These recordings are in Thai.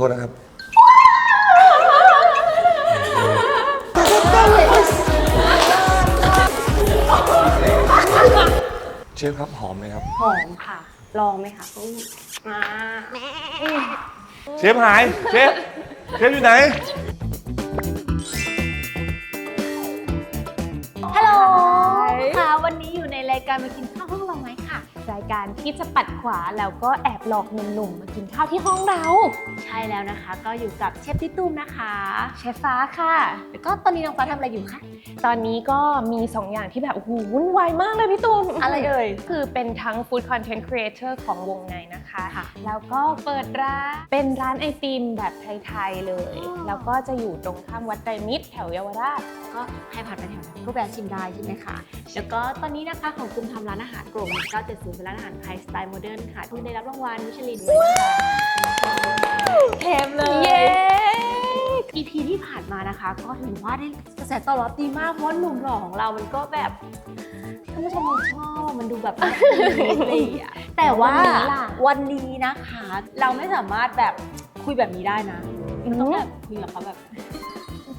โทษนะครับเชฟครับหอมไหมครับ หอมค่ะ ลองไหมคะมาเชฟหาย เชฟ เชฟอยู่ไหน ฮัลโหลค่ะวันนี้อยู่ในรายการมากิน การที่จะปัดขวาแล้วก็แอบหลอกหนุ่มๆมากินข้าวที่ห้องเรา ใช่แล้วนะคะ ก็อยู่กับเชฟที่ตุ้มนะคะเชฟฟ้าค่ะ แล้วก็ตอนนี้น้องฟ้าทำอะไรอยู่คะ ตอนนี้ก็มี 2 อย่างที่แบบโอ้โหวุ่นวายมากเลยพี่ตูมอะไรเอ่ย คือเป็นทั้ง Food Content Creator ของวงในนะคะค่ะแล้วก็เปิดร้านเป็นร้านไอติมแบบไทยๆเลยอ๋อแล้วก็จะอยู่ตรงข้ามวัดไตรมิตรแถวเยาวราชก็ให้ผ่านไปแถวนั้นก็แวะชิมได้ใช่ไหมคะ แล้วก็ตอนนี้นะคะของกลุ่มทำร้านอาหารกลุ่ม970เป็นร้านอาหารไทยสไตล์โมเดิร์นค่ะเพิ่งได้รับรางวัลมิชลินด้วยนะคะเทมเลยเย้ EP ที่ผ่านมานะคะ ก็ถือว่าได้กระแสตอบรับดีมากเพราะว่าหนุ่มหล่อของเรามันก็แบบท่านผู้ชมชอบมันดูแบบดีอะแต่ว่าวันนี้ล่ะวันนี้นะคะ เราไม่สามารถแบบคุยแบบนี้ได้นะเราต้องแบบคุยกับเขาแบบ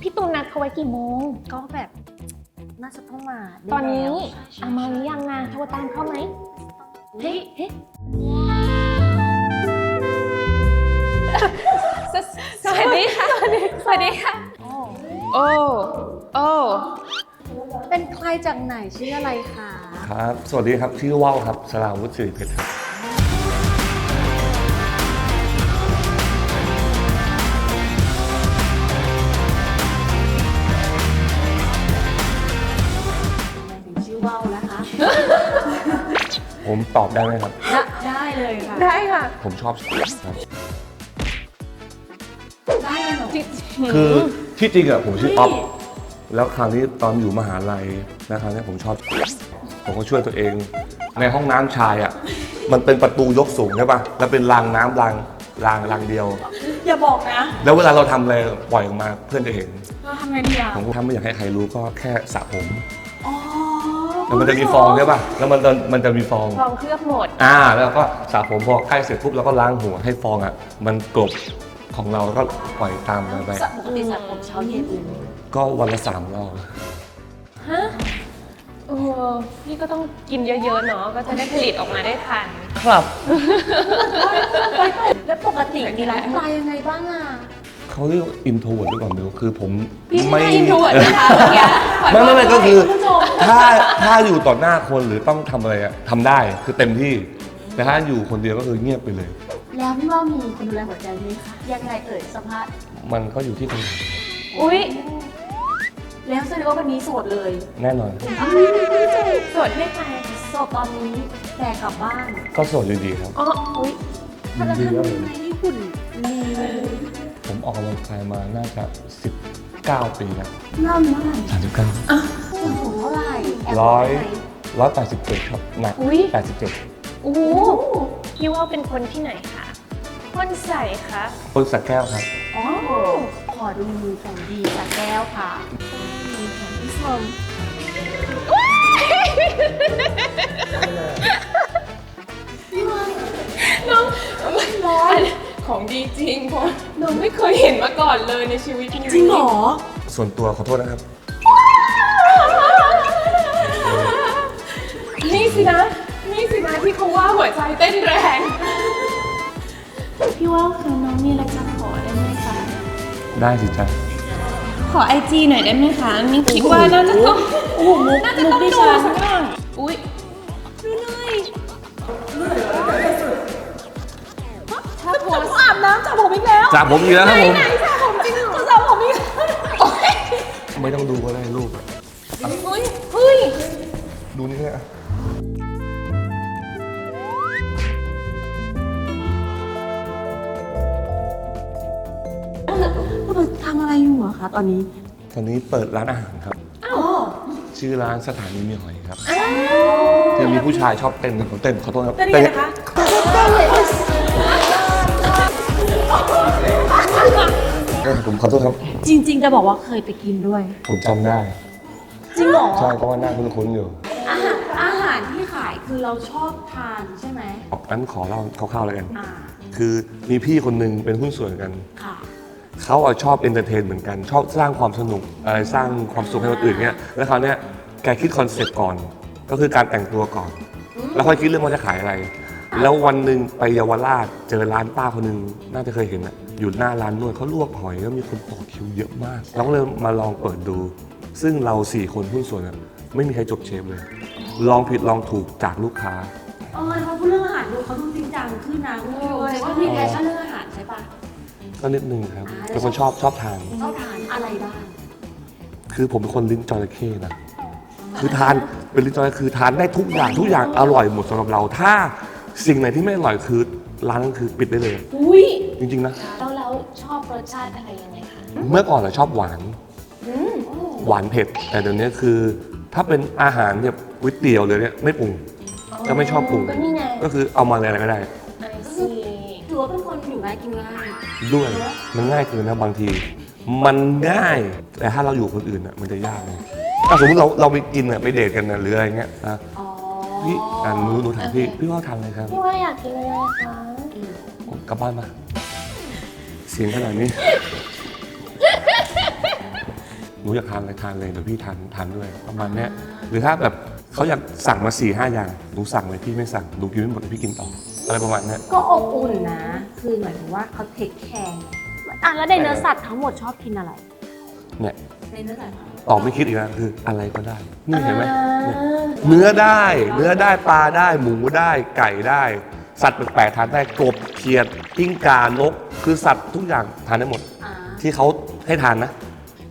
พี่ตูนนัดเขาไว้กี่โมง ก็แบบน่าจะต้องมาได้ตอนนี้แล้วอามาหรือยังอะโทรตามเขาไหม เฮ้ยเฮ้ยสวสวัสดีค่ะ สวัสดีค่ะ โอ้โอ้เป็นใครจากไหนชื่ออะไรคะ ครับ สวัสดีครับ ชื่อว่าวครับสลาวุฒิสิริเพชรครับ ผมตอบได้ไหมครับได้เลยค่ะ ได้ค่ะ ผมชอบครับ ได้เลยเหรอ คือที่จริงอะผมชื่ออ๊อฟ แล้วคราวนี้ตอนอยู่มหาลัยนะครับเนี่ยผมชอบ ผมก็ช่วยตัวเอง ในห้องน้ำชายอะมันเป็นประตูยกสูงใช่ปะแล้วเป็นรางน้ำรางรางรางเดียว อย่าบอกนะแล้วเวลาเราทำอะไรปล่อยออกมาเพื่อนจะเห็น เราทำไงดีอะผมก็ทำไม่อยากให้ใครรู้ก็แค่สระผมอ๋อ แล้วมันจะมีฟองใช่ปะแล้วมันจะมันจะมีฟองลองเคลือบหมด อ่า แล้วก็สระผมพอใกล้เสร็จปุ๊บแล้วก็ล้างหัวให้ฟองอะมันกลบของเราแล้วก็ปล่อยตามมันไปปกติสระผมเช้าเย็นก็วันละสามรอบฮะโอ้พี่ก็ต้องกินเยอะๆเนาะ ก็จะได้ผลิตออกมาได้ทัน ครับ แล้วปกติมีไลฟ์สไตล์ยังไงบ้างอะ เขาเรียกอินโทรเวิร์ดหรือเปล่าไม่รู้คือผมพี่ไม่ได้ introvert นะคะเมื่อกี้ไม่ไม่ไม่ก็คือคุณผู้ชมถ้าถ้าอยู่ต่อหน้าคนหรือต้องทำอะไรอะทำได้คือเต็มที่ แต่ถ้าอยู่คนเดียวก็คือเงียบไปเลย แล้วพี่ว่ามีคนดูแลหัวใจไหมคะยังไงเอ่ยสภาพมันก็อยู่ที่คนอุ๊ยแล้วแสดงว่าวันนี้โสดเลยแน่นอนสดให้ใครโสดตอนนี้แต่กลับบ้านก็โสดอยู่ดีครับ อ๋ออุ๊ยแล้วทำยังไงให้หุ่นดี ผมออกกำลังกายมาน่าจะ 19 ปีแล้วเล่าเมื่อไหร่39ส่วนสูงเท่าไหร่แบร้อยไหนร้อยแปดสิบเจ็ดครับหนักอุ๊ยแปดสิบเจ็ดโอ้โหพี่ว่าเป็นคนที่ไหนคะคนใส่คะคนสักแก้วครับ อ๋อขอดูมือของดีจากแก้วค่ะมือของพี่ชมน้องร้อนของดีจริงเพราะ น้องไม่เคยเห็นมาก่อนเลยในชีวิตจริงเหรอ ส่วนตัวขอโทษนะครับ นี่สินะ นี่สินะที่เขาว่าหัวใจเต้นแรง พี่ว่าคือน้องมีอะไรจะขอได้ไหมคะ ได้สิจ๊ะ ขอไอจีหน่อยได้ไหมคะมินคิดว่าน่าจะต้องโอ้โหมุกน่าจะมุต้กองดิดูฉันสักหน่อยอุ้ย น้ำจับผมอีกแล้วจากผมอีกแล้วครับผมจับผมจริงเหรอจับผมอีกแล้วโอ๊ยไม่ต้องดูก็ได้รูปอะเฮ้ยเฮ้ยดูนี่นะทำอะไรอยู่อะคะตอนนี้ ตอนนี้เปิดร้านอาหารครับอ๋อชื่อร้านสถานีมีหอยครับ จะมีผู้ชายชอบเต้นผมเต้นขอโทษครับจะได้ไงนะคะเต้น ผมขอโทษครับ จริง ๆ จะบอกว่าเคยไปกินด้วย ผมจำได้ จริงเหรอ ใช่เพราะว่าหน้าคุ้นๆอยู่อาหารอาหารที่ขายคือเราชอบทานใช่ไหมงั้นขอเล่าคร่าวๆแล้วกัน อ่าคือคือมีพี่คนหนึ่งเป็นหุ้นส่วนกัน ค่ะ เขาอะชอบเอนเตอร์เทนเหมือนกัน ชอบสร้างความสนุกอะไรสร้างความสุขให้คนอื่นเนี่ยแล้วคราวเนี้ยแกคิดคอนเซ็ปต์ก่อน ก็คือการแต่งตัวก่อน แล้วค่อยคิดเรื่องว่าจะขายอะไร แล้ววันหนึ่งไปเยาวราชเจอร้านป้าคนหนึ่งน่าจะเคยเห็นอะ อยู่หน้าร้านนวดเขาลวกหอยแล้วมีคนต่อคิวเยอะมากเราก็เลยมาลองเปิดดู ซึ่งเราสี่คนหุ้นส่วนอะไม่มีใครจบเชฟเลย ลองผิดลองถูกจากลูกค้า เออพอพูดเรื่องอาหารดูเขาดูจริงจังขึ้นนะคุณผู้ชมว่ามีแพชชั่นเรื่องอาหารใช่ปะก็นิดนึงครับอ่าเป็นคนชอบชอบทาน ชอบทานอะไรบ้าง คือผมเป็นคนลิ้นจระเข้นะคือทานเป็นลิ้นจระเข้คือทานได้ทุกอย่างทุกอย่างอร่อยหมดสำหรับเรา ถ้าสิ่งไหนที่ไม่อร่อยคือร้านนั้นคือปิดได้เลย อุ้ยจริงๆนะแล้วแล้ว ชอบรสชาติอะไรยังไงคะเมื่อก่อนเราชอบหวานหวานเผ็ด แต่เดี๋ยวนี้คือ ถ้าเป็นอาหารเนี่ยก๋วยเตี๋ยวเลยเนี่ยไม่ปรุง ก็ไม่ชอบปรุง ก็นี่ไงก็คือเอามาอะไรก็ได้ ไอซีถือว่าเป็นคนอยู่ง่ายกินง่ายด้วยมันง่ายเกินนะบางที มันง่ายแต่ถ้าเราอยู่กับคนอื่นอะมันจะยากเลยถ้าสมมติเราเราไปกินอะไปเดทกันนะหรืออะไรเงี้ยนะอ๋อพี่อ่าหนูหนูถามพี่พี่ว่าทานอะไรครับพี่ว่าอยากกินอะไรคะ กลับบ้านมาเสียงขนาดนี้ หนูอยากทานอะไรทานเลยเดี๋ยวพี่ทานทานด้วยประมาณเนี้ยหรือถ้าแบบเขาอยากสั่งมาสี่ห้าอย่างหนูสั่งเลยพี่ไม่สั่งหนูกินไม่หมดเดี๋ยวพี่กินต่ออะไรประมาณเนี้ยก็อบอุ่นนะ คือหมายถึงว่าเขาเทคแคร์อะแล้วในเนื้อสัตว์ทั้งหมดชอบกินอะไรเนี่ยในเนื้อสัตว์ตอบไม่คิดอีกนะคืออะไรก็ได้ นี่เห็นไหมเนี่ยเนื้อได้ เนื้อได้ปลาได้ หมูได้ไก่ได้ สัตว์แปลกๆทานได้กบเขียดกิ้งก่านก คือสัตว์ทุกอย่างทานได้หมด อ่าที่เขาให้ทานนะ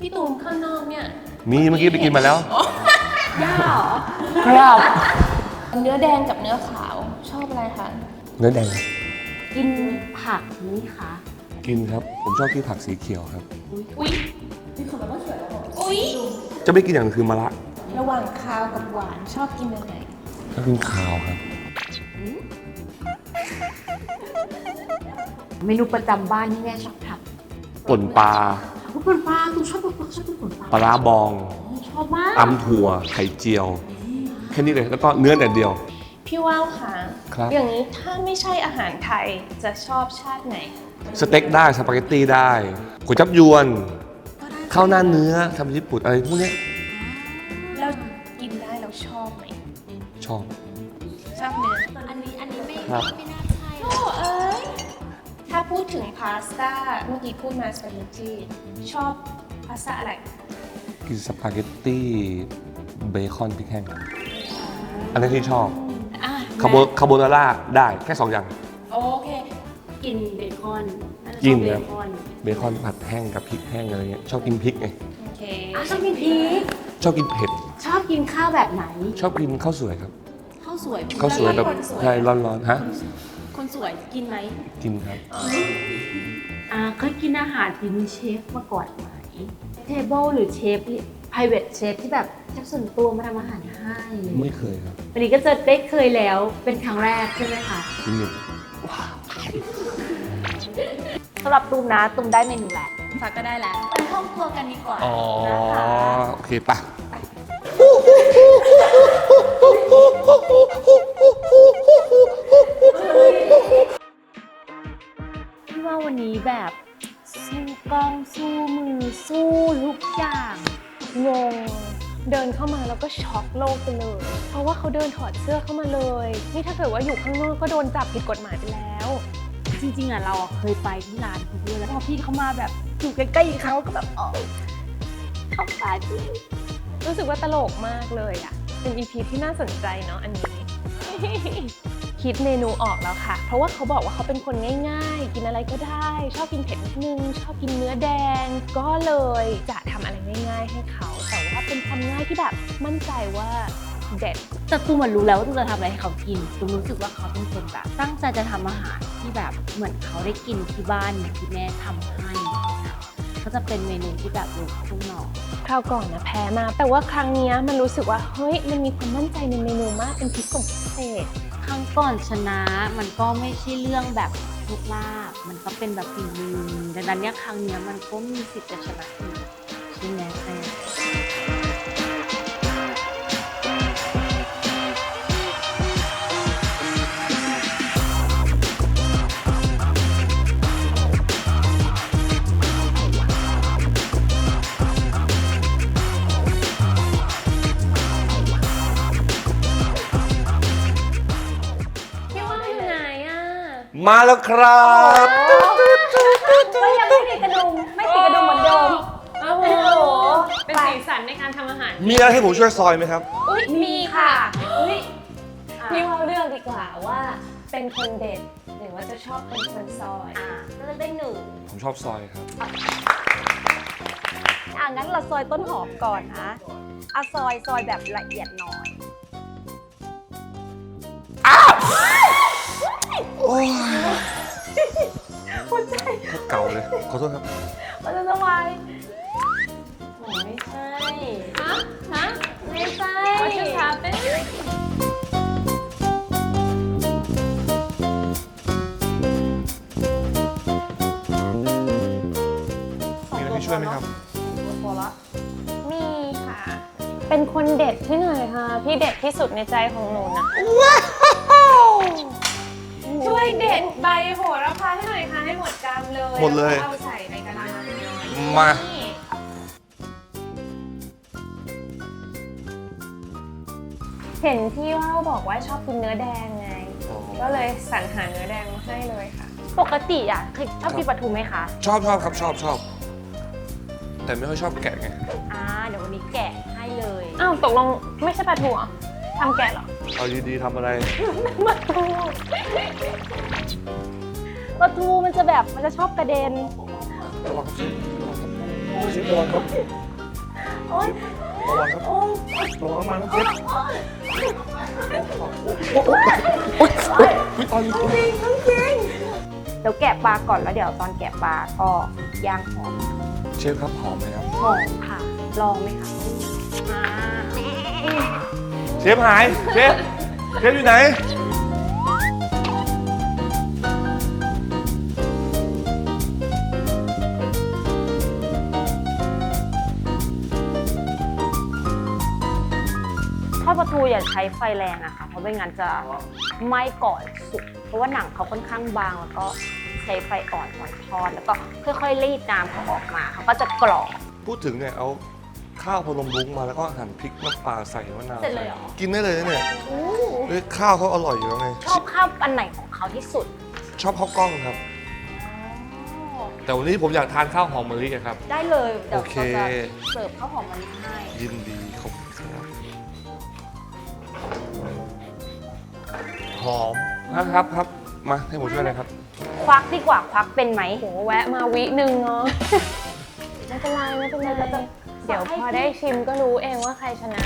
พี่ตูมข้างนอกเนี่ยมีเมื่อกี้ไปกินมาแล้ว ย่าเหรอครับเนื้อแดงกับเนื้อขาวชอบอะไรคะเนื้อแดงกินผักนี้คะกินครับ ผมชอบกินผักสีเขียวครับ อุ้ยอุ้ยจะไม่กินอย่างหนึงคือมะระระหว่างคาวกับหวานชอบกินอันไหนชอบกินขาวครับ เมนูประจำบ้านที่แม่ชอบทป่นปลาำคุณปลาคุณชอบคุณชอบกินผลปลาปลาร้าบองชอบมากตำถั่วไข่เจียว แค่นี้เลยแล้วก็เนื้อแต่เดียว พี่ว่าวค่ะครับอย่างนี้ถ้าไม่ใช่อาหารไทยจะชอบชาติไหน สเต็กได้สปาเกตตี้ได้ก๋วยจับยวนข้าวหน้าเนื้อทำญี่ปุ่นอะไรพวกเนี้ยแล้วกินได้แล้วชอบไหมชอบชอบเนื้ออันนี้อันนี้ไม่ครับไม่ ถ้าพูดถึงพาสต้าเมื่อกี้พูดมาสปาเกตตี้ชอบพาสต้าอะไรกินสปาเกตตี้เบคอนพริกแห้งอันนี้ที่ชอบอะคาโบคาโบนาร่าได้แค่สองอย่าง โอเค กินเบคอนาจะกินชอบเบครับ คอนเบคอนผัดแห้งกับพริกแห้งอะไรเงี้ยชอบกินพริกไงโอเคอะชอบกินพริกชอบกินเผ็ด ชอบกินข้าวแบบไหนชอบกินข้าวสวยครับข้าวสวยข้าวสวยแบบใช่ร้อนๆฮะ คนสวยกินไหมกินครับ อ่าเคยกินอาหารฝีมือเชฟมาก่อนไหมเทเบิลหรือเชฟ private เชฟที่แบบเชฟส่วนตัวมาทำอาหารให้ไม่เคยครับ วันนี้ก็จะได้เคยแล้วเป็นครั้งแรกใช่ไหมคะกินหนึ่งสำหรับตูมนะตูมได้เมนูแหละฝากก็ได้แล้วไปห้องครัวกันดีกว่าอ๋อนะคะโอเคปะ เพราะว่าเขาเดินถอดเสื้อเข้ามาเลย นี่ถ้าเกิดว่าอยู่ข้างนอกก็โดนจับผิดกฎหมายไปแล้ว จริงๆอะเราอะเคยไปที่ร้านเขาด้วยแล้วพอพี่เขามาแบบอยู่ใกล้ๆเขาก็แบบอ๋อเขาตายพี่รู้สึกว่าตลกมากเลยอะ เป็นอีพีที่น่าสนใจเนาะอันนี้ คิดเมนูออกแล้วค่ะ เพราะว่าเขาบอกว่าเขาเป็นคนง่ายๆ กินอะไรก็ได้ ชอบกินเผ็ดนิดนึง ชอบกินเนื้อแดง ก็เลยจะทำอะไรง่ายๆให้เขา แต่ว่าเป็นความง่ายที่แบบมั่นใจว่า เด็ดแต่ตูมันรู้แล้วว่าตูจะทำอะไรให้เขากินตูรู้สึกว่าเขาเป็นคนแบบ ตั้งใจจะทำอาหารที่แบบเหมือนเขาได้กินที่บ้านเหมือนที่แม่ทำให้ก็จะเป็นเมนูที่แบบลูกทุ่งหนอคราวก่อนนะแพ้มา แต่ว่าครั้งเนี้ยมันรู้สึกว่าเฮ้ยมันมีความมั่นใจในเมนูมากเป็นพิเศษพิเศษ ครั้งก่อนชนะมันก็ไม่ใช่เรื่องแบบลูกลาบมันก็เป็นแบบฝีมือดังนั้นเนี่ยครั้งเนี้ยมันก็มีสิทธิ์จะชนะอีกใช่ไหมแม่ มาแล้วครับก็ยังไม่ติดกระดุมไม่ติดกระดุมเหมือนเดิมโอ้โหโอ้โหเป็นสีสันในการทำอาหาร มีอะไรให้ผมช่วยซอยไหมครับ อุ้ยมีค่ะอุ้ยอะพี่ว่าเลือกดีกว่าว่า เป็นคนเด็ดหรือว่าจะชอบเป็นคนซอยอะเลือกได้หนึ่งผมชอบซอยครับ อะงั้นเราซอยต้นหอมก่อนนะเอาซอยซอยแบบละเอียดหน่อย โอ้ยเก่าเลย ขอโทษครับ มันจะสบายโอ้ไม่ใช่ฮะฮะไม่ใช่ What just happened มีอะไรให้ช่วยไหมครับ พอละมีค่ะ เป็นคนเด็ดที่ไหนคะ พี่เด็ดที่สุดในใจของหนูนะ ช่วยเด็ดใบโหระพาให้หน่อยค่ะให้หมดกำเลยหมดเลยแวก็เอาใส่ในกระดาษมา นี่เห็นพี่ว่าวบอกว่าชอบกินเนื้อแดงไง ก็เลยสรรหาเนื้อแดงมาให้เลยค่ะ ปกติอะเคยชอบกินปลาทูไหมคะ ชอบชอบครับชอบชอบ แต่ไม่ค่อยชอบแกะไง อ่า เดี๋ยววันนี้แกะให้เลย อ้าวตกลงไม่ใช่ปลาทูเหรอทำแกะเหรอ เอาดีๆทำอะไรปลาทูปลาทูมันจะแบบมันจะชอบกระเด็น ระวังครับเชฟระวังครับโอ๊ยระวังครับโอ๊ยระวังมันครับเชฟโอ๊ยโอ๊ยโอ๊ยโอ๊ยตายอยู่เดี๋ยวแกะปลาก่อนแล้วเดี๋ยวตอนแกะปลาก็ย่างหอมเชฟครับหอมไหมครับหอมค่ะ ลองไหมคะอ่า เชฟหาย เชฟ เชฟอยู่ไหน ทอดปลาทูอย่าใช้ไฟแรงนะคะเพราะไม่งั้นจะไหม้ก่อนสุก เพราะว่าหนังเขาค่อนข้างบางแล้วก็ใช้ไฟอ่อนก่อนทอด แล้วก็ค่อยๆรีดน้ำเขาออกมาเขาก็จะกรอบ พูดถึงเนี่ยเอา ข้าวพนมรุ้งมาแล้วก็หั่นพริกน้ำปลาใส่มะนาวเสร็จเลยเหรอ กินได้เลยนะเนี่ยเฮ้ยข้าวเขาอร่อยอยู่แล้วไง ชอบข้าวอันไหนของเขาที่สุด ชอบข้าวกล้องครับ แต่วันนี้ผมอยากทานข้าวหอมมะลิอะครับ ได้เลยเดี๋ยวโอเค เราจะเสิร์ฟข้าวหอมมะลิให้ยินดีขอบคุณครับหอมนะครับครับมาให้ผมช่วยหน่อยครับ ควักดีกว่าควักเป็นไหมโหแวะมาวิหนึ่งเนาะ ไม่เป็นไรไม่เป็นไร เดี๋ยวพอได้ชิมก็รู้เองว่าใครชนะ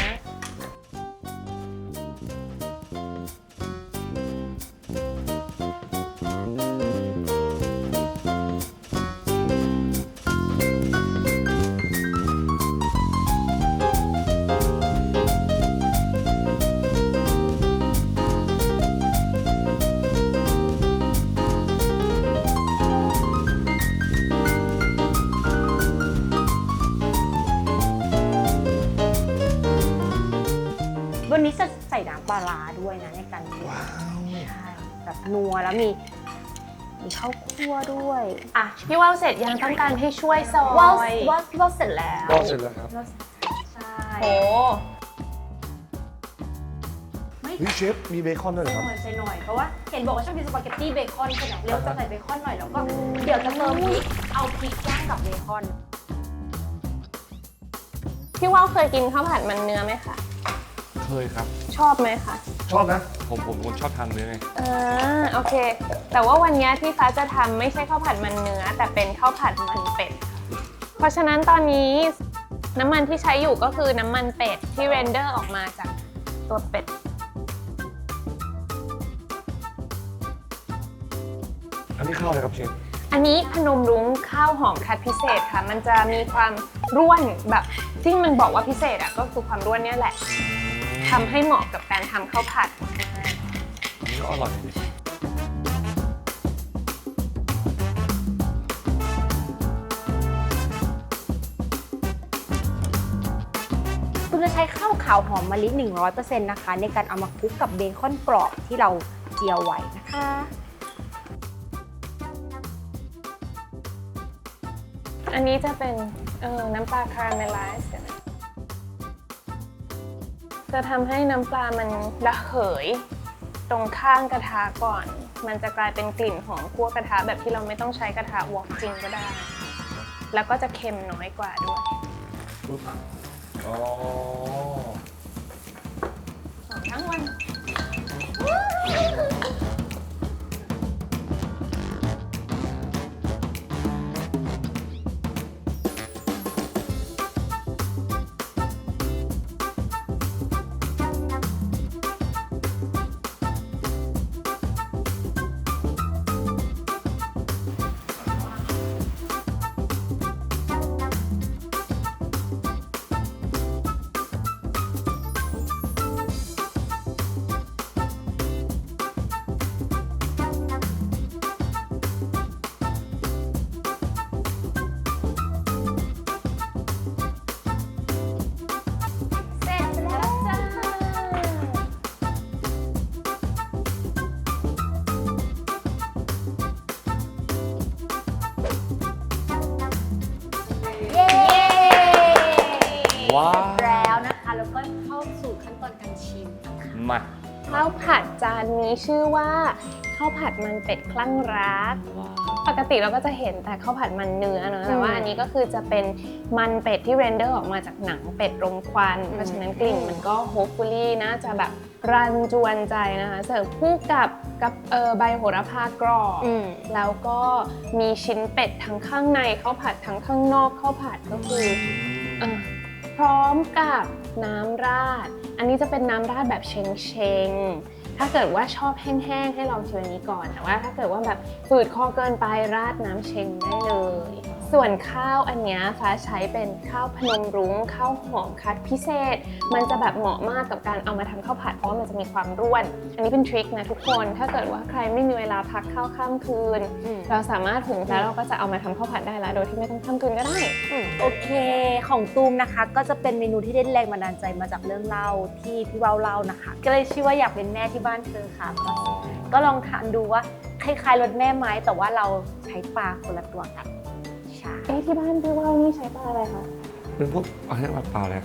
แบบนัวแล้วมีมีข้าวคั่วด้วย อะพี่ว่าวเสร็จยังต้องการให้ช่วยซอยว่าวว่าวว่าวเสร็จแล้วก็เสร็จแล้วครับว่าวใช่โหไม่เฮ้ยเชฟมีเบคอนด้วยเหรอครับหน่อยใส่หน่อยเพราะว่าเห็นบอกว่าชอบกินสปาเกตตี้เบคอนใช่ไหมเร็วจะใส่เบคอนหน่อยแล้วก็เดี๋ยวจะเติมพริกเอาพริกย่างกับเบคอนพี่ว่าวเคยกินข้าวผัดมันเนื้อไหมคะเคยครับ ชอบไหมคะชอบนะ ผมผมเป็นคนชอบทานเนื้อไงอ่าโอเค แต่ว่าวันนี้พี่ฟ้าจะทำไม่ใช่ข้าวผัดมันเนื้อ แต่เป็นข้าวผัดมันเป็ด เพราะฉะนั้นตอนนี้น้ำมันที่ใช้อยู่ก็คือน้ำมันเป็ดที่เรนเดอร์ออกมาจากตัวเป็ด อันนี้ข้าวอะไรครับเชฟอันนี้พนมรุ้งข้าวหอมคัดพิเศษค่ะ มันจะมีความร่วนแบบที่มันบอกว่าพิเศษอะก็คือความร่วนเนี่ยแหละทำให้เหมาะกับการทำข้าวผัดอันนี้ ก็อร่อยดีคุณจะใช้ข้าวขาวหอมมะลิ 100%นะคะ ในการเอามาคลุกกับเบคอนกรอบที่เราเจียวไว้นะคะอันนี้จะเป็นเออน้ำปลาคาราเมลไลซ์จะทำให้น้ำปลามันระเหย ตรงข้างกระทะก่อน มันจะกลายเป็นกลิ่นหอมคั่วกระทะแบบที่เราไม่ต้องใช้กระทะวอกจริงก็ได้ แล้วก็จะเค็มน้อยกว่าด้วยอ๋อทั้งวัน ชื่อว่าข้าวผัดมันเป็ดคลั่งรัก ปกติเราก็จะเห็นแต่ข้าวผัดมันเนื้อเนอะแต่ว่าอันนี้ก็คือจะเป็นมันเป็ดที่เรนเดอร์ออกมาจากหนังเป็ดรมควัน เพราะฉะนั้นกลิ่นมันก็โฮปฟูลี่น่าจะแบบรันจวนใจนะคะเสิร์ฟคู่กับกับเออใบโหระพากรอบอืมแล้วก็มีชิ้นเป็ดทั้งข้างในข้าวผัดทั้งข้างนอกข้าวผัดก็คือเออพร้อมกับน้ำราด อันนี้จะเป็นน้ำราดแบบเชงเชงๆ ถ้าเกิดว่าชอบแห้งๆ ให้ลองชิมอันนี้ก่อน แต่ว่าถ้าเกิดว่าแบบฝืดคอเกินไปราดน้ำเชงได้เลย ส่วนข้าวอันเนี้ยฟ้าใช้เป็นข้าวพนมรุ้งข้าวหอมคัดพิเศษ มันจะแบบเหมาะมากกับการเอามาทำข้าวผัดเพราะว่ามันจะมีความร่วน อันนี้เป็นทริคนะทุกคน ถ้าเกิดว่าใครไม่มีเวลาพักข้าวข้ามคืนอืมเราสามารถหุงแล้วเราก็จะเอามาทำข้าวผัดได้แล้วโดยที่ไม่ต้องข้ามคืนก็ได้โอเค ของตูมนะคะ ก็จะเป็นเมนูที่ได้แรงบันดาลใจมาจากเรื่องเล่าที่พี่เว้าเล่านะคะ ก็เลยชื่อว่าอยากเป็นแม่ที่บ้านเธอค่ะ ก็ก็ลองทานดูว่าคล้ายๆรสแม่ไหมแต่ว่าเราใช้ปลาคนละตัวกัน ใช่เอ๊ะที่บ้านพี่ว่าวนี่ใช้ปลาอะไรคะ เป็นพวกอะไรยกว่าปลาอะไร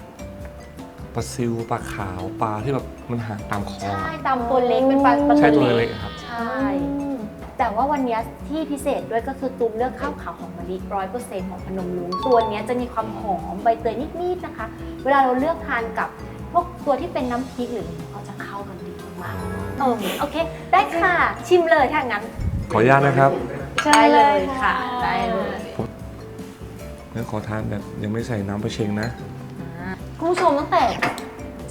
ปลาซิวปลาขาวปลาที่แบบมันหาตามคลองใช่อะตามตัวเล็กเป็นปลาปลาใช่ตัวเล็กๆครับ ใช่ แต่ว่าวันนี้ที่พิเศษด้วยก็คือตูมเลือกข้าวขาวหอมมะลิร้อยเปอร์เซ็นต์ของพนมรุ้งตัวเนี้ยจะมีความหอมใบเตยนิดๆนะคะ เวลาเราเลือกทานกับพวกตัวที่เป็นน้ำพริกหรือก็จะเข้ากันดีมากๆเออโอเค ได้ค่ะ ชิมเลยถ้างั้นขออนุญาตนะครับได้เลยค่ะ ได้เลย งั้นขอทานแบบยังไม่ใส่น้ำปลาเชงนะ คุณผู้ชมตั้งแต่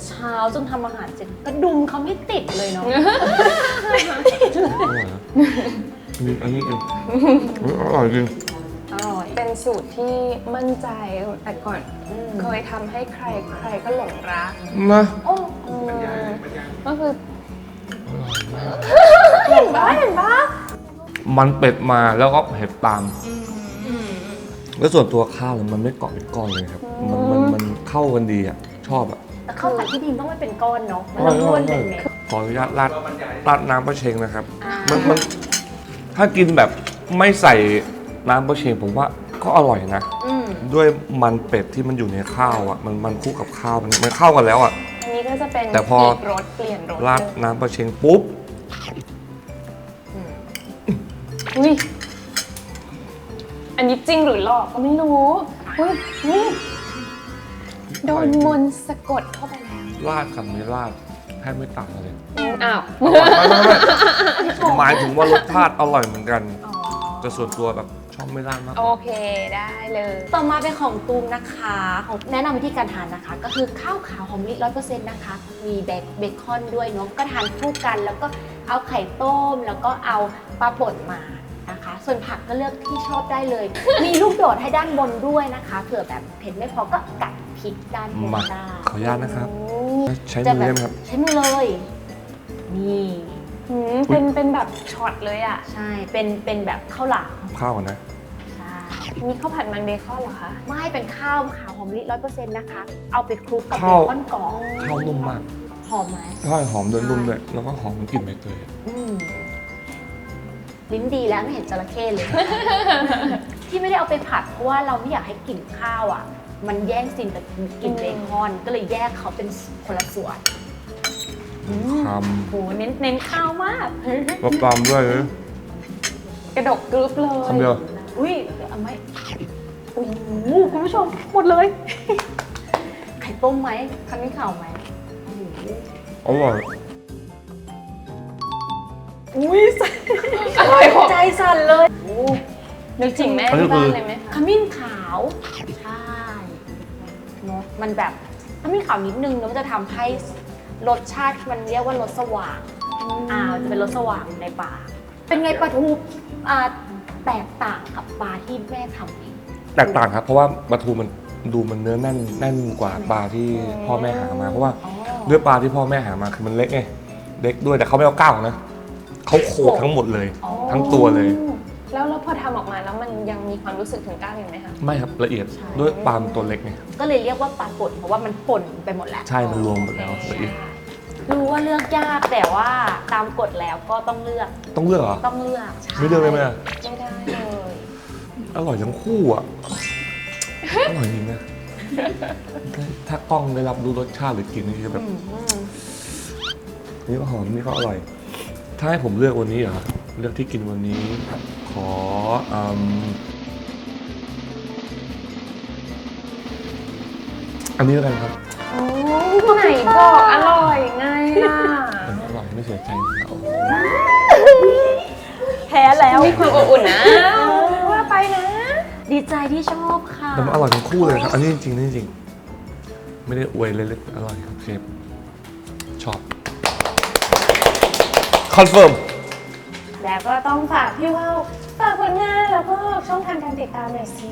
เช้าจนทำอาหารเสร็จกระดุมเขาไม่ติดเลยเนาะ ไม่ติดเลย อร่อยนะมีอันนี้อีกอุ๊ยอร่อยจริง อร่อย เป็นสูตรที่มั่นใจแต่ก่อนอืมเคยทำให้ใครใครก็หลงรักนะโอ้อืมก็คือเห็นปะเห็นปะมันเป็ดมาแล้วก็เห็ดตาม แล้วส่วนตัวข้าวเนี่ยมันไม่เกาะเป็นก้อนเลยครับ มันมันมันเข้ากันดีอะ ชอบอะแต่ข้าวผัดที่ดีต้องไม่เป็นก้อนเนาะ มันต้องร่วนเป็นเม็ดขออนุญาตราดราดน้ำปลาเชงนะครับอ่ามันมันถ้ากินแบบไม่ใส่น้ำปลาเชงผมว่าก็อร่อยนะ อืมด้วยมันเป็ดที่มันอยู่ในข้าวอะ มันมันคู่กับข้าวมันมันเข้ากันแล้วอะ อันนี้ก็จะเป็นแต่พอ กรสเปลี่ยนรสราดเลยน้ำปลาเชงปุ๊บ อุ้ย อันนี้จริงหรือหลอกก็ไม่รู้อุ้ยอุ้ยโดนมนต์สะกดเข้าไปแล้วราดกับไม่ราดแทบไม่ต่างกันเลยอ้าวไม่ไม่ไม่หมายถึงว่ารสชาติอร่อยเหมือนกันอ๋อแต่ส่วนตัวแบบชอบไม่ราดมากกโอว่า เคได้เลย ต่อมาเป็นของตูมนะคะของแนะนำวิธีการทานนะคะ ก็คือข้าวขาวหอมมะลิร้อยเปอร์เซ็นต์นะคะ มีเบคเบคอนด้วยเนาะก็ทานคู่กัน แล้วก็เอาไข่ต้ม แล้วก็เอาปลาป่นมานะคะ ส่วนผักก็เลือกที่ชอบได้เลย มีลูกโดดให้ด้านบนด้วยนะคะเผื่อแบบเผ็ดไม่พอก็กัดพริกด้านบนมาได้ขออนุญาตนะครับใช้จะมือแบได้บไหมครับ ใช้มือเลย นี่อืมเป็นเป็นแบบช็อตเลยอะ ใช่ เป็นเป็นแบบข้าวหลามข้าวก่อนนะ ใช่ มีข้าวผัดมันเบคอนเหรอคะ ไม่เป็นข้าวขาวหอมมะลิร้อยเปอร์เซ็นต์นะคะ เอาไปคลุกกับเบข้าว คอนกรอบข้าวนุ่มมากหอมไหมใช่หอมเดินนุ่มด้วยแล้วก็หอมกลิ่นใบเตยอะอืม ลิ้นดีแล้วไม่เห็นจระเข้เลย ที่ไม่ได้เอาไปผัดเพราะว่าเราไม่อยากให้กลิ่นข้าวอะ มันแย่งซีนกับกลิ่นเบคอน ก็เลยแยกเขาเป็นคนละส่วนคโหเน้นเน้นข้าวมากำแล้วตามด้วยนะกระดกกรึบเลยคำเดียวอุ้ยเอาไหมโอ้โหคุณผู้ชมหมดเลย ไข่ต้มไหมคันนี้ข่าวไหมโอ้โหอร่อย อุ้ยใส่อร่อยหกใจสั่นเลยโอ้โหนึกถึงแม่อันนี้ที่คืบ้าอนเลยไหมคะขมิ้นขาว ใช่เนอะมันแบบขมิ้นขาวนิดนึงแล้วมันจะทำให้รสชาติมันเรียกว่ารสสว่างอ่ามันจะเป็นรสสว่างในปากเป็นไงปลาทูอ่าแตกต่างกับปลาที่แม่ทำเองแตกต่างครับ เพราะว่าปลาทูมันดูมันเนื้อแน่นแน่นกว่าปลาที่พ่อแม่หามาเพราะว่าอ๋อด้วยปลาที่พ่อแม่หามาคือมันเล็กไงเล็กด้วยแต่เขาไม่เอาก้างนะ เขาโขกทั้งหมดเลย อ๋อทั้งตัวเลย แล้วแล้วพอทำออกมาแล้วมันยังมีความรู้สึกถึงกล้างอยู่ไหมคะ ไม่ครับละเอียดด้วยปลามันตัวเล็กไงก็เลยเรียกว่าปลาป่นเพราะว่ามันป่นไปหมดแล้ว ใช่มันรวมหมดแล้วละเอียดรู้ว่าเลือกยากแต่ว่าตามกฎแล้วก็ต้องเลือกต้องเลือกเหรอ ต้องเลือกใช่ไม่เลือกได้ไหมอะไม่ได้เลยอร่อยทั้งคู่อะอร่อยจริงนะถ้ากล้องได้รับรู้รสชาติหรือกลิ่นนี่จะแบบอืมอืมนี่ก็หอมนี่ก็อร่อย ถ้าให้ผมเลือกวันนี้เหรอเลือกที่กินวันนี้ ขออืมอันนี้แล้วกันครับโอ้ไหนบอกอร่อยไงล่ะอันนี้อร่อยไม่เสียใจนะโอ้โหแพ้แล้วมีความอบอุ่นนะว่าไปนะ ดีใจที่ชอบค่ะแต่มันอร่อยทั้งคู่เลยครับ อันนี้จริงๆนี่จริงไม่ได้อวยเลยเลยอร่อยครับเชฟชอบ คอนเฟิร์ม แล้วก็ต้องฝากพี่ว่าวฝากผลงานแล้วก็ช่องทางการติดตามหน่อยสิ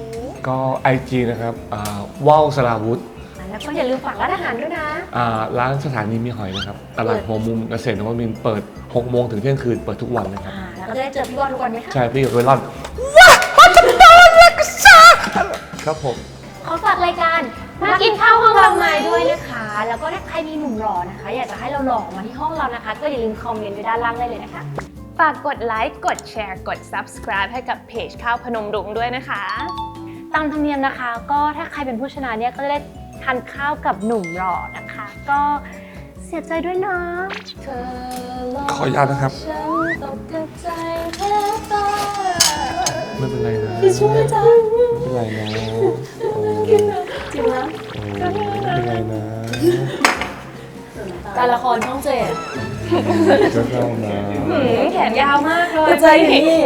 ก็ IG นะครับอ่าว่าวสลาวุธแล้วก็อย่าลืมฝากร้านอาหารด้วยนะ อ่าร้านสถานีมีหอยนะครับ ตลาดหัวมุมเกษตรนวมินทร์เปิด 6 โมงถึงเที่ยงคืน เปิดทุกวันนะครับ อ่าแล้วก็จะได้เจอพี่บอลทุกวันไหมคะ ใช่พี่กับเวลอนครับผม ขอฝากรายการมากินข้าวห้องเราใหม่ด้วยนะคะแล้วก็ถ้าใค รมีหนุ่มหล่อนะคะ อยากจะให้เราหล่อมาที่ห้องเรานะคะ ก็อย่าลืมคอมเมนต์ไว้ด้านล่างได้เลยนะคะ ฝากกดไลค์ กดแชร์ กด subscribe ให้กับเพจข้าวพนมรุ้งด้วยนะคะ ตามธรรมเนียมนะคะ ก็ถ้าใครเป็นผู้ชนะเนี่ยก็จะได้ทานข้าวกับหนุ่มหล่อนะคะ ก็เสียใจด้วยนะเธอลงขออนุญาตนะครับ ฉันตกกระใจแทบตายไม่เป็นไรนะพี่ช่วยจังไม่เป็นไรนะโอ้จริงนะโอ้ไม่เป็นไรนะ การละครช่องเจ็ดจะเข้านะแขนยาวมากเลย ใจนี่